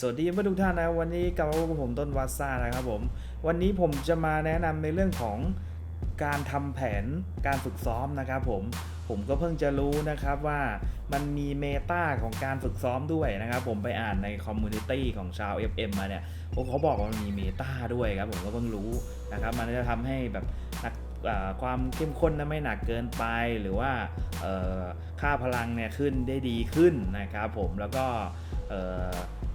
สวัสดีเพื่อนทุกท่านนะวันนี้กลับมาพบกับผมต้นวัดซ่านะครับผม วันนี้ผมจะมาแนะนำในเรื่องของการทำแผนการฝึกซ้อมนะครับผมผมก็เพิ่งจะรู้นะครับว่ามันมีเมตาของการฝึกซ้อมด้วยนะครับ ผมไปอ่านในคอมมูนิตี้ของชาว FM มาเนี่ยโอ้เขาบอกว่ามันมีเมตาด้วยครับผมก็เพิ่งรู้นะครับ มันจะทำให้แบบนักความเข้มข้นนะไม่หนักเกินไปหรือว่าค่าพลังเนี่ยขึ้นได้ดีขึ้นนะครับผมแล้วก็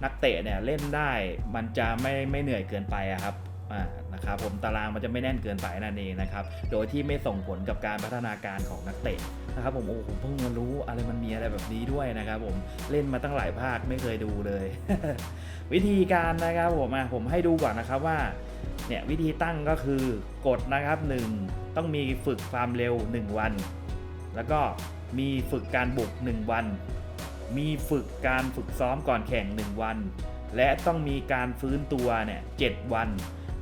นักเตะเนี่ยเล่นได้มันจะไม่ไม่เหนื่อยเกินไปครับอ่านะครับผมตารางมันจะไม่แน่นเกินไปนั่นเองนะครับ โดยที่ไม่ส่งผลกับการพัฒนาการของนักเตะนะครับผมโอ้ผมเพิ่งมารู้อะไรมันมีอะไรแบบนี้ด้วยนะครับผมเล่นมาตั้งหลายภาคไม่เคยดูเลย วิธีการนะครับผมอะผมให้ดูก่อนนะครับว่าเนี่ยวิธีตั้งก็คือกดนะครับ 1 ต้องมีฝึกความเร็ว 1 วัน แล้วก็มีฝึกการบุก 1 วัน มีฝึกการฝึกซ้อมก่อนแข่ง 1 วัน และต้องมีการฟื้นตัวเนี่ยเวัน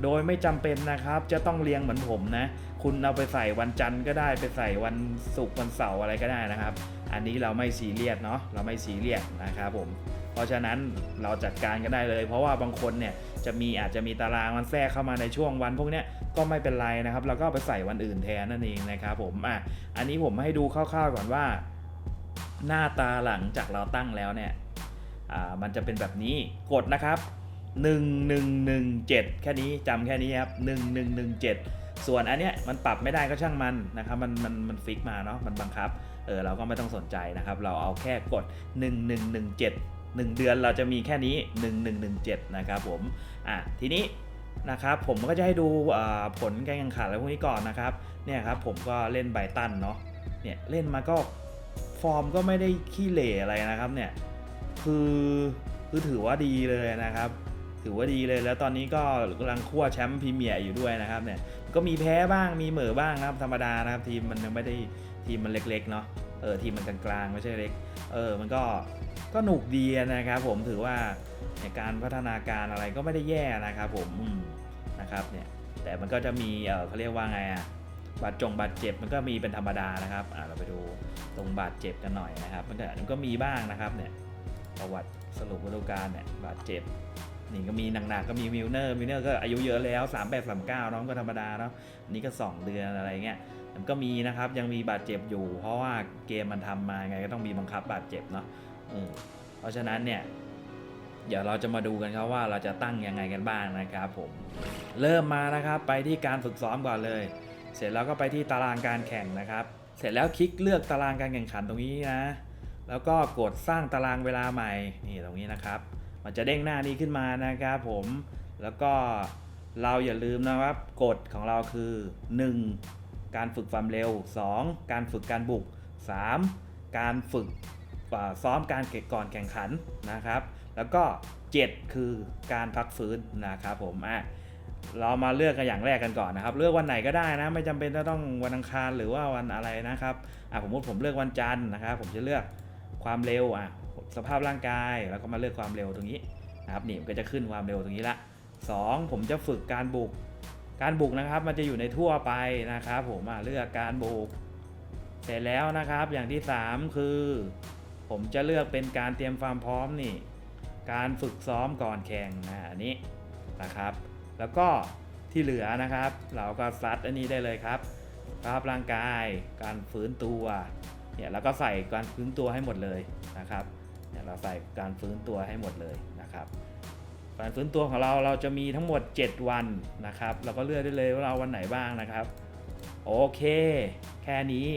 โดยไม่จำเป็นนะครับ จะต้องเรียงเหมือนผมนะ คุณเอาไปใส่วันจันทร์ก็ได้ไปใส่วันศุกร์วันเสาร์อะไรก็ได้นะครับ อันนี้เราไม่ซีเรียสเนาะเราไม่ซีเรียสนะครับผมเพราะฉะนั้นเราจัดการกันได้เลย เพราะว่าบางคนเนี่ยจะมีอาจจะมีตารางมันแทรกเข้ามาในช่วงวัน พวกนี้ก็ไม่เป็นไรนะครับ เราก็ไปใส่วันอื่นแทนนั่นเองนะครับผมอะอันนี้ผมให้ดูคร่าวๆก่อนว่า หน้าตาหลังจากเราตั้งแล้วเนี่ยอ่ามันจะเป็นแบบนี้กดนะครับ 1117 แค่นี้จำแค่นี้ครับ 1117 ส่วนอันเนี้ยมันปรับไม่ได้ก็ช่างมันนะครับมันมันมันฟิกมาเนาะมันบังคับเออเราก็ไม่ต้องสนใจนะครับ เราเอาแค่กด 1117 1 เดือนเราจะมีแค่นี้ 1117 นะครับผมอะทีนี้นะครับผมก็จะให้ดูผลการแข่งขันอะไรพวกนี้ก่อนนะครับเนี่ยครับผมก็เล่นไบตันเนาะเนี่ยเล่นมาก็ ฟอร์มก็ไม่ได้ขี้เหร่อะไรนะครับเนี่ยคือคือถือว่าดีเลยนะครับ ถือว่าดีเลยแล้วตอนนี้ก็กำลังคั่วแชมป์พรีเมียร์อยู่ด้วยนะครับเนี่ยก็มีแพ้บ้างมีเหม่อบ้างนะครับธรรมดานะครับทีมมันยังไม่ได้ทีมมันเล็กๆเนาะเออทีมมันกลางๆไม่ใช่เล็กเออมันก็ก็หนุกดีนะครับ ผมถือว่าในการพัฒนาการอะไรก็ไม่ได้แย่นะครับ ผมมนะครับเนี่ยแต่มันก็จะมีเออเขาเรียกว่าไงอะ บาดจงบาดเจ็บมันก็มีเป็นธรรมดานะครับอ่าเราไปดูตรงบาดเจ็บกันหน่อยนะครับมันก็มันก็มีบ้างนะครับเนี่ยประวัติสรุปฤดูกาลเนี่ยบาดเจ็บนี่ก็มีหนักๆก็มีมิลเนอร์มิลเนอร์ก็อายุเยอะแล้ว3 8 3 9น้องก็ธรรมดาเนาะอันนี้ก็ 2 เดือนอะไรเงี้ยมันก็มีนะครับยังมีบาดเจ็บอยู่ เพราะว่าเกมมันทำมาไงก็ต้องมีบังคับบาดเจ็บเนาะเพราะฉะนั้นเนี่ยเดี๋ยวเราจะมาดูกันครับว่าเราจะตั้งยังไงกันบ้างนะครับผมเริ่มมานะครับไปที่การฝึกซ้อมก่อนเลย เสร็จแล้วก็ไปที่ตารางการแข่งนะครับ เสร็จแล้วคลิกเลือกตารางการแข่งขันตรงนี้นะ แล้วก็กดสร้างตารางเวลาใหม่ นี่ตรงนี้นะครับ มันจะเด้งหน้านี้ขึ้นมานะครับผม แล้วก็เราอย่าลืมนะครับ กฎของเราคือ 1. การฝึกความเร็ว 2. การฝึกการบุก 3. การฝึกซ้อมการเก็ก่อนแข่งขันนะครับ แล้วก็ 7 คือการพักฟื้นนะครับผมอะ เรามาเลือกกันอย่างแรกกันก่อนนะครับ เลือกวันไหนก็ได้นะ ไม่จำเป็นจะต้องวันอังคารหรือว่าวันอะไรนะครับอะผมว่าผมเลือกวันจันทร์นะครับ ผมจะเลือกความเร็วอะสภาพร่างกายแล้วก็มาเลือกความเร็วตรงนี้นะครับนี่มันก็จะขึ้นความเร็วตรงนี้ละสองผมจะฝึกการบุก การบุกนะครับ มันจะอยู่ในทั่วไปนะครับ ผมเลือกการบุก เสร็จแล้วนะครับ อย่างที่สามคือ ผมจะเลือกเป็นการเตรียมความพร้อมนี่ การฝึกซ้อมก่อนแข่งนะอันนี้นะครับ แล้วก็ที่เหลือนะครับ เราก็ซัดอันนี้ได้เลยครับสภาพร่างกายการฟื้นตัวเนี่ยแล้วก็ใส่การฟื้นตัวให้หมดเลยนะครับเนี่ยเราใส่การฟื้นตัวให้หมดเลยนะครับ การฟื้นตัวของเราเราจะมีทั้งหมด 7 วันนะครับ เราก็เลือกได้เลยว่าเราวันไหนบ้างนะครับ โอเค แค่นี้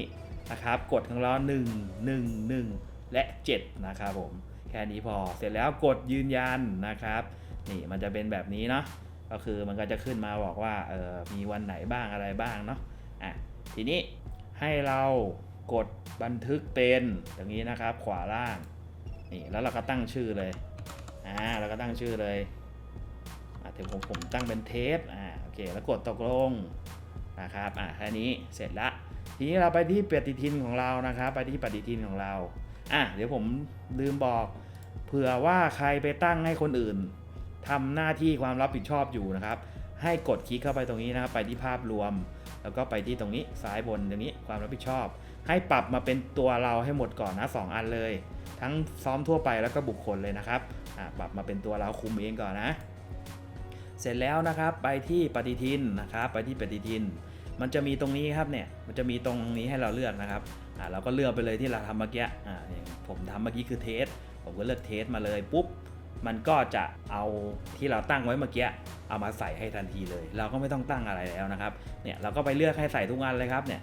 นะครับกฎของเรา 1 1 1 และ 7 นะครับผมแค่นี้พอเสร็จแล้วกดยืนยันนะครับ นี่มันจะเป็นแบบนี้เนาะ ก็คือมันก็จะขึ้นมาบอกว่าเออมีวันไหนบ้างอะไรบ้างเนาะอะทีนี้ให้เรากดบันทึกเป็นอย่างนี้นะครับ ขวาล่างนี่แล้วเราก็ตั้งชื่อเลยอ่าเราก็ตั้งชื่อเลยอะถึงผมผมตั้งเป็นเทปอ่าโอเคแล้วกดตกลงนะครับอ่าแค่นี้เสร็จละทีนี้เราไปที่ปฏิทินของเรานะครับ ไปที่ปฏิทินของเราอะเดี๋ยวผมลืมบอกเผื่อว่าใครไปตั้งให้คนอื่น ทำหน้าที่ความรับผิดชอบอยู่นะครับ ให้กดคลิกเข้าไปตรงนี้นะครับ ไปที่ภาพรวม แล้วก็ไปที่ตรงนี้ซ้ายบนตรงนี้ความรับผิดชอบ ให้ปรับมาเป็นตัวเราให้หมดก่อนนะสองอันเลย ทั้งซ้อมทั่วไปแล้วก็บุคคลเลยนะครับอะปรับมาเป็นตัวเราคุมเองก่อนนะ เสร็จแล้วนะครับไปที่ปฏิทินนะครับไปที่ปฏิทิน มันจะมีตรงนี้ครับเนี่ยมันจะมีตรงนี้ให้เราเลือกนะครับอ่าเราก็เลือกไปเลยที่เราทำเมื่อกี้อ่าอย่างผมทำเมื่อกี้คือเทสผมก็เลือกเทสมาเลยปุ๊บ มันก็จะเอาที่เราตั้งไว้เมื่อกี้เอามาใส่ให้ทันทีเลย เราก็ไม่ต้องตั้งอะไรแล้วนะครับเนี่ยเราก็ไปเลือกให้ใส่ทุกอันเลยครับเนี่ย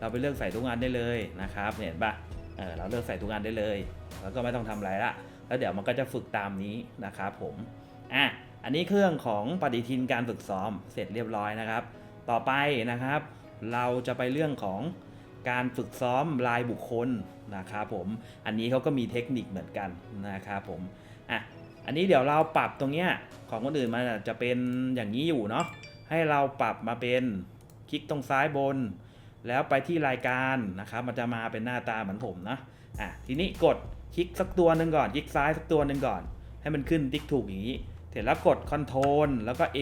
เราไปเลือกใส่ทุกอันได้เลยนะครับเห็นปะเออเราเลือกใส่ทุกอันได้เลย แล้วก็ไม่ต้องทำอะไรละแล้วเดี๋ยวมันก็จะฝึกตามนี้นะครับผมอะอันนี้เครื่องของปฏิทินการฝึกซ้อมเสร็จเรียบร้อยนะครับ ต่อไปนะครับ เราจะไปเรื่องของการฝึกซ้อมรายบุคคลนะครับผม อันนี้เขาก็มีเทคนิคเหมือนกันนะครับผม อะ อันนี้เดี๋ยวเราปรับตรงเนี้ยของคนอื่นมันจะเป็นอย่างนี้อยู่เนาะให้เราปรับมาเป็นคลิกตรงซ้ายบน แล้วไปที่รายการนะครับมันจะมาเป็นหน้าตาเหมือนผมนะอะทีนี้กดคลิกสักตัวหนึ่งก่อน คลิกซ้ายสักตัวหนึ่งก่อน ให้มันขึ้นติ๊กถูกอย่างนี้ เสร็จแล้วกด Ctrl แล้วก็ A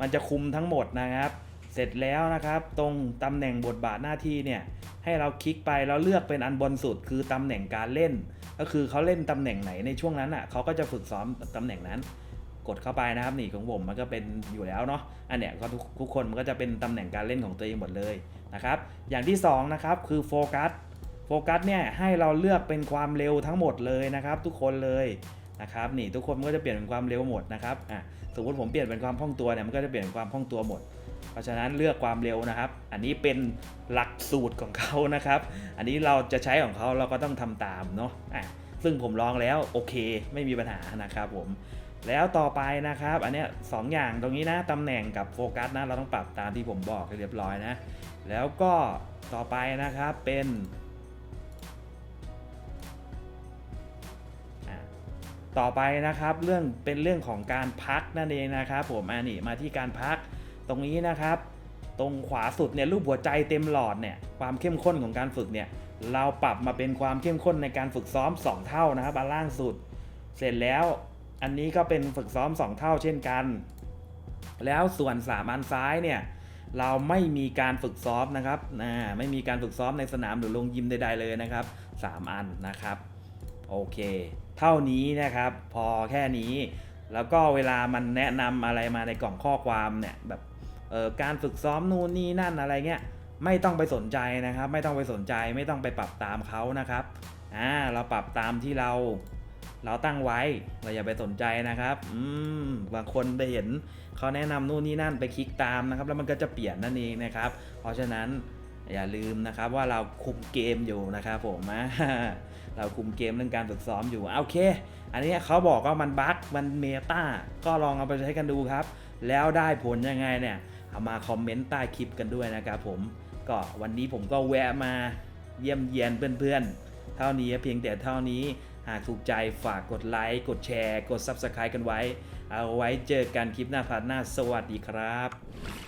มันจะคุมทั้งหมดนะครับ เสร็จแล้วนะครับตรงตำแหน่งบทบาทหน้าที่เนี่ยให้เราคลิกไปแล้วเลือกเป็นอันบนสุดคือตำแหน่งการเล่น ก็คือเขาเล่นตำแหน่งไหนในช่วงนั้นอะเขาก็จะฝึกซ้อมตำแหน่งนั้น กดเข้าไปนะครับนี่ของผมมันก็เป็นอยู่แล้วเนาะอันเนี้ยก็ทุกทุกคนมันก็จะเป็นตำแหน่งการเล่นของตัวเองหมดเลยนะครับอย่างที่สองนะครับคือโฟกัสโฟกัสเนี่ยให้เราเลือกเป็นความเร็วทั้งหมดเลยนะครับ ทุกคนเลย นะครับนี่ทุกคนมันก็จะเปลี่ยนเป็นความเร็วหมดนะครับอะสมมติผมเปลี่ยนเป็นความคล่องตัวเนี่ยมันก็จะเปลี่ยนเป็นความคล่องตัวหมด เพราะฉะนั้นเลือกความเร็วนะครับ อันนี้เป็นหลักสูตรของเขานะครับ อันนี้เราจะใช้ของเขาเราก็ต้องทำตามเนาะอะซึ่งผมลองแล้วโอเคไม่มีปัญหานะครับผมแล้วต่อไปนะครับ อันเนี้ยสองอย่างตรงนี้นะตำแหน่งกับโฟกัสนะเราต้องปรับตามที่ผมบอกให้เรียบร้อยนะ แล้วก็ต่อไปนะครับเป็น ต่อไปนะครับเรื่องเป็นเรื่องของการพักนั่นเองนะครับ ผมอันนี้มาที่การพักตรงนี้นะครับ ตรงขวาสุดเนี่ยรูปหัวใจเต็มหลอดเนี่ยความเข้มข้นของการฝึกเนี่ยเราปรับมาเป็นความเข้มข้นในการฝึกซ้อม 2 เท่านะครับอันล่างสุด เสร็จแล้วอันนี้ก็เป็นฝึกซ้อม 2 เท่าเช่นกัน แล้วส่วนสามอันซ้ายเนี่ยเราไม่มีการฝึกซ้อมนะครับนะไม่มีการฝึกซ้อมในสนามหรือลงยิมใดๆเลยนะครับสามอันนะครับ โอเค เท่านี้นะครับ พอแค่นี้ แล้วก็เวลามันแนะนำอะไรมาในกล่องข้อความเนี่ยแบบเออการฝึกซ้อมนู่นนี่นั่นอะไรเงี้ยไม่ต้องไปสนใจนะครับ ไม่ต้องไปสนใจไม่ต้องไปปรับตามเขานะครับอ่าเราปรับตามที่เราเราตั้งไว้เราอย่าไปสนใจนะครับอืมบางคนไปเห็นเขาแนะนำนู่นนี่นั่นไปคลิกตามนะครับ แล้วมันก็จะเปลี่ยนนั่นเองนะครับ เพราะฉะนั้น อย่าลืมนะครับว่าเราคุมเกมอยู่นะครับผมอ่าเราคุมเกมเรื่องการฝึกซ้อมอยู่โอเค อันนี้เขาบอกว่ามันบั๊กมันเมตาก็ลองเอาไปใช้กันดูครับ แล้วได้ผลยังไงเนี่ยเอามาคอมเมนต์ใต้คลิปกันด้วยนะครับผมก็วันนี้ผมก็แวะมาเยี่ยมเยียนเพื่อนๆ เท่านี้เพียงแต่เท่านี้หากถูกใจฝากกดไลค์ กดแชร์ กด Subscribe กันไว้ เอาไว้เจอกันคลิปหน้าพาร์ทหน้าสวัสดีครับ